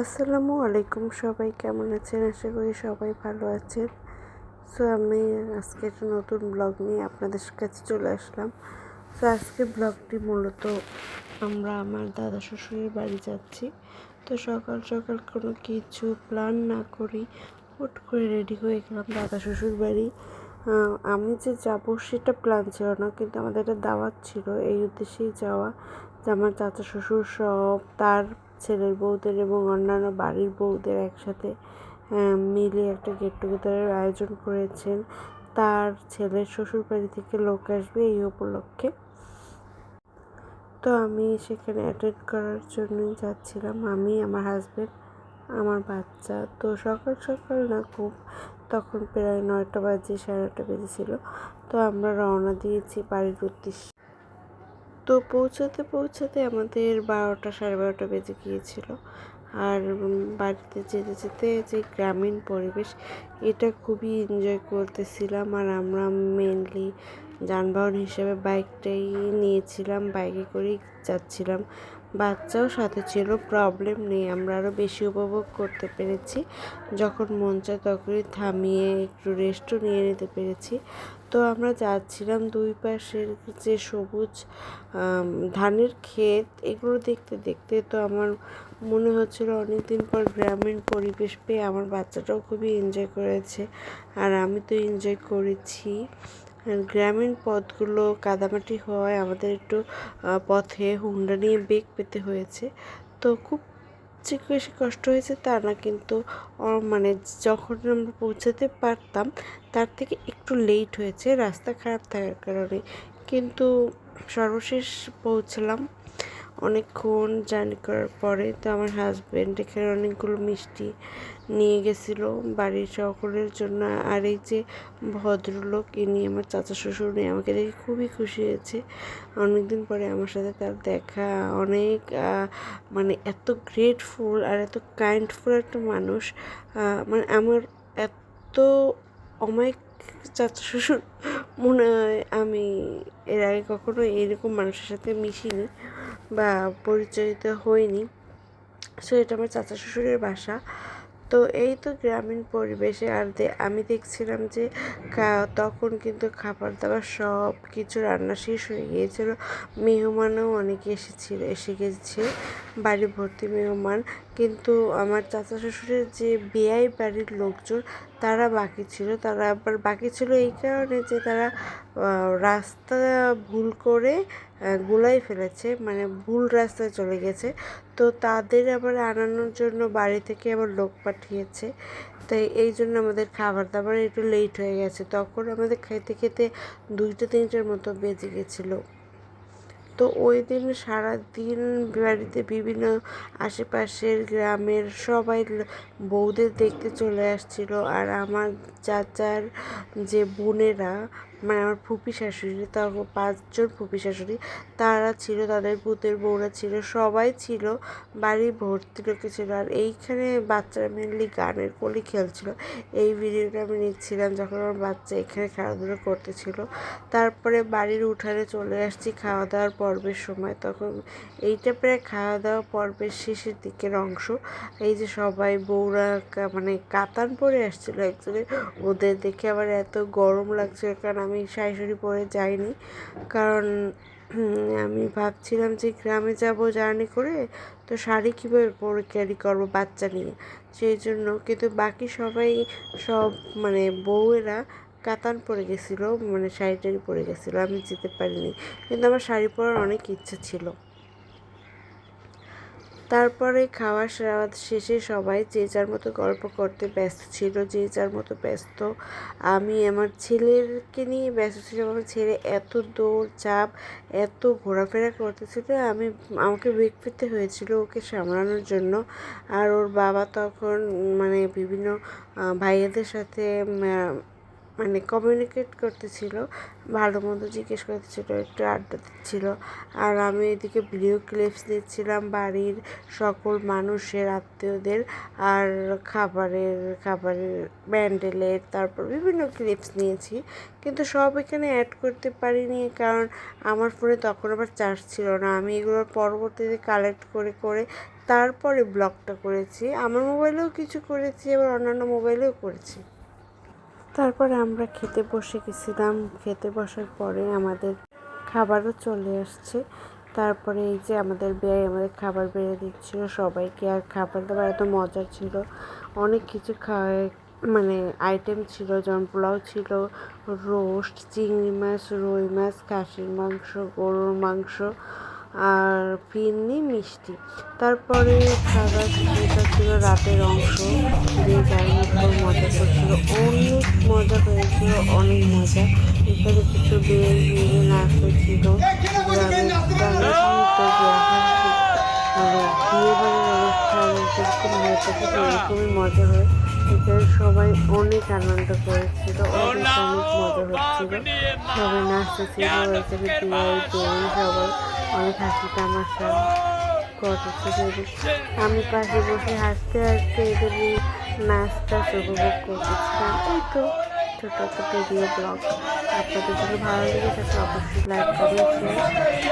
আসসালামু আলাইকুম সবাই, কেমন আছেন? আশা করি সবাই ভালো আছেন। সো আমি আজকে একটা নতুন ব্লগ নিয়ে আপনাদের কাছে চলে আসলাম। সো আজকে ব্লগটি মূলত আমরা আমার দাদা শ্বশুরের বাড়ি যাচ্ছি। তো সকাল সকাল কোনো কিছু প্ল্যান না করি, হুট করে রেডি হয়ে গেলাম দাদা শ্বশুর বাড়ি। আমি যে যাব সেটা প্ল্যান ছিল না, কিন্তু আমাদের একটা দাওয়াত ছিল। এই উদ্দেশ্যেই যাওয়া। যে আমার চাচা শ্বশুর সব, তার ছেলের বউদের এবং অন্যান্য বাড়ির বউদের একসাথে মিলে একটা গেট টুগেদারের আয়োজন করেছেন। তার ছেলের শ্বশুর বাড়ি থেকে লোক আসবে এই উপলক্ষে। তো আমি সেখানে অ্যাটেন্ড করার জন্যই যাচ্ছিলাম। আমি, আমার হাজব্যান্ড আমার বাচ্চা। তো সকাল সকাল না খুব, তখন প্রায় নয়টা বাজে, সাড়ে নটা বেজেছিল। তো আমরা রওনা দিয়েছি বাড়ির উদ্দেশ্যে। তো পৌঁছাতে পৌঁছাতে আমাদের বারোটা সাড়ে বারোটা বেজে গিয়েছিল। আর বাড়িতে যেতে যেতে যে গ্রামীণ পরিবেশ, এটা খুবই এনজয় করতেছিলাম। আর আমরা মেনলি যানবাহন হিসেবে বাইকটাই নিয়েছিলাম। বাইকে করেই যাচ্ছিলাম। বাচ্চাও সাথে ছিল প্রবলেম নেই, আমরা আরও বেশি উপভোগ করতে পেরেছি। যখন মন চায় তখনই থামিয়ে একটু রেস্টও নিয়ে নিতে পেরেছি। তো আমরা যাচ্ছিলাম দুই পাশের যে সবুজ ধানের ক্ষেত, এগুলো দেখতে দেখতে তো আমার মনে হচ্ছিল অনেকদিন পর গ্রামীণ পরিবেশ পেয়ে আমার বাচ্চাটাও খুবই এনজয় করেছে। আর আমি তো এনজয় করেছি। গ্রামীণ পথগুলো কাদামাটি হওয়ায় আমাদের একটু পথে হুন্ডা নিয়ে বেগ পেতে হয়েছে। তো খুব যে বেশি কষ্ট হয়েছে তা না, কিন্তু মানে যখন আমরা পৌঁছাতে পারতাম, তার থেকে একটু লেট হয়েছে। রাস্তা খারাপ থাকার কারণে। কিন্তু সর্বশেষ পৌঁছলাম অনেকক্ষণ জার্নি করার পরে তো আমার হাজব্যান্ড এখানে অনেকগুলো মিষ্টি নিয়ে গেছিল বাড়ির সকলের জন্য। আর এই যে ভদ্রলোক, ইনি আমার চাচা শ্বশুর নিয়ে আমাকে দেখে খুবই খুশি হয়েছে। অনেকদিন পরে আমার সাথে তার দেখা। অনেক মানে এত গ্রেটফুল আর এত কাইন্ডফুল একটা মানুষ। মানে আমার এত অমায়িক চাচা শ্বশুর মনে হয় আমি এর আগে কখনো এরকম মানুষের সাথে মিশিনি। বা পরিচয়িত হইনি সো এটা আমার চাচা শ্বশুরের বাসা। তো এই তো গ্রামীণ পরিবেশে আর আমি দেখছিলাম যে তখন কিন্তু খাবার দাবার সব কিছু রান্না শেষ হয়ে গিয়েছিল। মেহমানও অনেকে এসেছিল, এসে গেছে। বাড়ি ভর্তি মেহমান। কিন্তু আমার চাচা শ্বশুরের যে বেয়াই বাড়ির লোকজন তারা বাকি ছিল, তারা আবার বাকি ছিল এই কারণে যে তারা রাস্তা ভুল করে গুলাই ফেলেছে মানে ভুল রাস্তায় চলে গেছে। তো তাদের আবার আনানোর জন্য বাড়ি থেকে আবার লোক পাঠিয়েছে। তাই এই জন্য আমাদের খাবার দাবার একটু লেট হয়ে গেছে। তখন আমাদের খেতে খেতে দুইটা তিনটার মতো বেজে গেছিল। তো ওই দিন সারাদিন বাড়িতে বিভিন্ন আশেপাশের গ্রামের সবাই বউদের দেখতে চলে আসছিল। আর আমার চাচার যে বোনেরা মানে আমার ফুপি শাশুড়ি, তার পাঁচজন ফুপি শাশুড়ি, তারা ছিল, তাদের পুতের বউরা ছিল, সবাই ছিল বাড়ি ভর্তি লোকে ছিল, আর এইখানে বাচ্চারা মেনলি গানের কলি খেলছিল। এই ভিডিওটা আমি নিচ্ছিলাম যখন আমার বাচ্চা এখানে খেলাধুলো করতেছিল। তারপরে বাড়ির উঠানে চলে আসছি খাওয়া দাওয়ার পর্বের সময়। তখন এইটা প্রায় খাওয়া দাওয়া পর্বের শেষের দিকের অংশ। এই যে সবাই বউরা মানে কাতান পরে আসছিল। অ্যাকচুয়ালি ওদের দেখে আবার এত গরম লাগছিল, কারণ আমি শাড়ি পরে যাইনি। কারণ আমি ভাবছিলাম যে গ্রামে যাব জার্নি করে, তো শাড়ি কীভাবে পরে ক্যারি করব বাচ্চা নিয়ে। সেই জন্য কিন্তু বাকি সবাই সব মানে বউয়েরা কাতান পরে গেছিল মানে শাড়ি টাড়ি পরে গেছিল, আমি যেতে পারিনি। কিন্তু আমার শাড়ি পরার অনেক ইচ্ছা ছিল। তারপরে খাওয়া সাওয়া শেষে সবাই যে যার মতো গল্প করতে ব্যস্ত ছিল, যে যার মতো ব্যস্ত আমি আমার ছেলেরকে নিয়ে ব্যস্ত ছিলাম। আমার ছেলে এত দৌড় চাপ এত ঘোরাফেরা করতেছিল, আমি আমাকে বেগ পেতে হয়েছিল ওকে সামলানোর জন্য। আর ওর বাবা তখন মানে বিভিন্ন ভাইয়াদের সাথে মানে কমিউনিকেট করতেছিল, ভালো মন্দ জিজ্ঞেস করতেছিল, একটু আড্ডা দিচ্ছিল। আর আমি এদিকে ভিডিও ক্লিপস দিচ্ছিলাম বাড়ির সকল মানুষের, আত্মীয়দের আর খাবারের খাবারের ব্যান্ডেলের তারপর বিভিন্ন ক্লিপস নিয়েছি। কিন্তু সব এখানে অ্যাড করতে পারিনি কারণ আমার ফোনে তখন আবার চার্জ ছিল না। আমি এগুলোর পরবর্তীতে কালেক্ট করে করে তারপরে ব্লগটা করেছি। আমার মোবাইলেও কিছু করেছি, আবার অন্যান্য মোবাইলেও করেছি। তারপরে আমরা খেতে বসে গেছিলাম। খেতে বসার পরে আমাদের খাবারও চলে আসছে। তারপরে এই যে আমাদের ব্যয় আমাদের খাবার বেড়ে দিচ্ছিল। সবাইকে আর খাবার দাবার এত মজার ছিল। অনেক কিছু খাওয়ায় মানে আইটেম ছিল, যেমন পোলাও ছিল রোস্ট চিংড়ি মাছ, রুই মাছ, খাসির মাংস, গরুর মাংস আর ফিরনি মিষ্টি। তারপরে খাবার যেটা ছিল রাতের অংশ, যে যার মতো মজা করছিল। অনেক মজা হয়েছিল, অনেক মজা। এখানে কিছু বিয়ে বিয়ে নাচতে ছিল। বিয়ে বাড়ির অনুষ্ঠান সেরকমই মজা হয় এখানে সবাই অনেক আনন্দ করেছিল অনেক অনেক মজা হচ্ছিল। সবাই নাচতেছিল এখানে সবাই। অনেক হাসি তামাশা করতেছিল। আমি পাশে বসে হাসতে হাসতে এদের নাচটা উপভোগ করতেছিলাম। এই তো ছোট একটা ভিডিও ব্লগ আপনাদের জন্য ভালো লেগে থাকলে অবশ্যই লাইক করবেন শেয়ার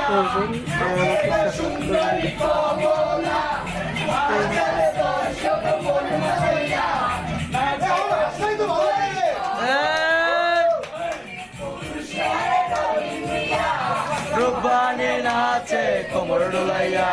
করবেন। আর আমাকে সাপোর্ট করবেন। কোমর ডোলাইয়া।